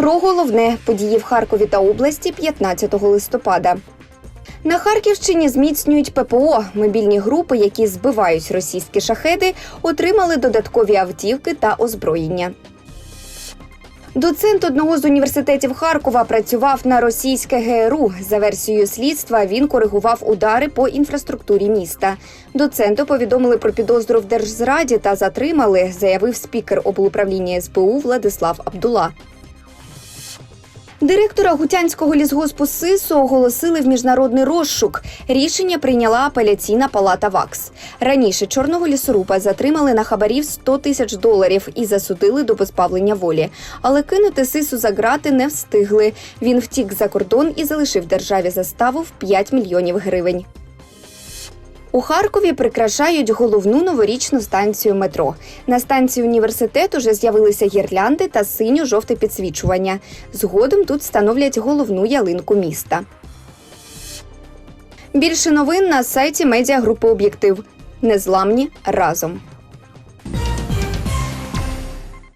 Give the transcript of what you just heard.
Про головне події в Харкові та області 15 листопада. На Харківщині зміцнюють ППО. Мобільні групи, які збивають російські шахеди, отримали додаткові автівки та озброєння. Доцент одного з університетів Харкова працював на російське ГРУ. За версією слідства він коригував удари по інфраструктурі міста. Доценту повідомили про підозру в держзраді та затримали, заявив спікер облуправління СБУ Владислав Абдула. Директора Гутянського лісгоспу СИСу оголосили в міжнародний розшук. Рішення прийняла апеляційна палата ВАКС. Раніше чорного лісорупа затримали на хабарів 100 тисяч доларів і засудили до позбавлення волі. Але кинути СИСу за грати не встигли. Він втік за кордон і залишив державі заставу в 5 мільйонів гривень. У Харкові прикрашають головну новорічну станцію метро. На станції університету вже з'явилися гірлянди та синьо-жовте підсвічування. Згодом тут встановлять головну ялинку міста. Більше новин на сайті медіагрупи Об'єктив. Незламні разом.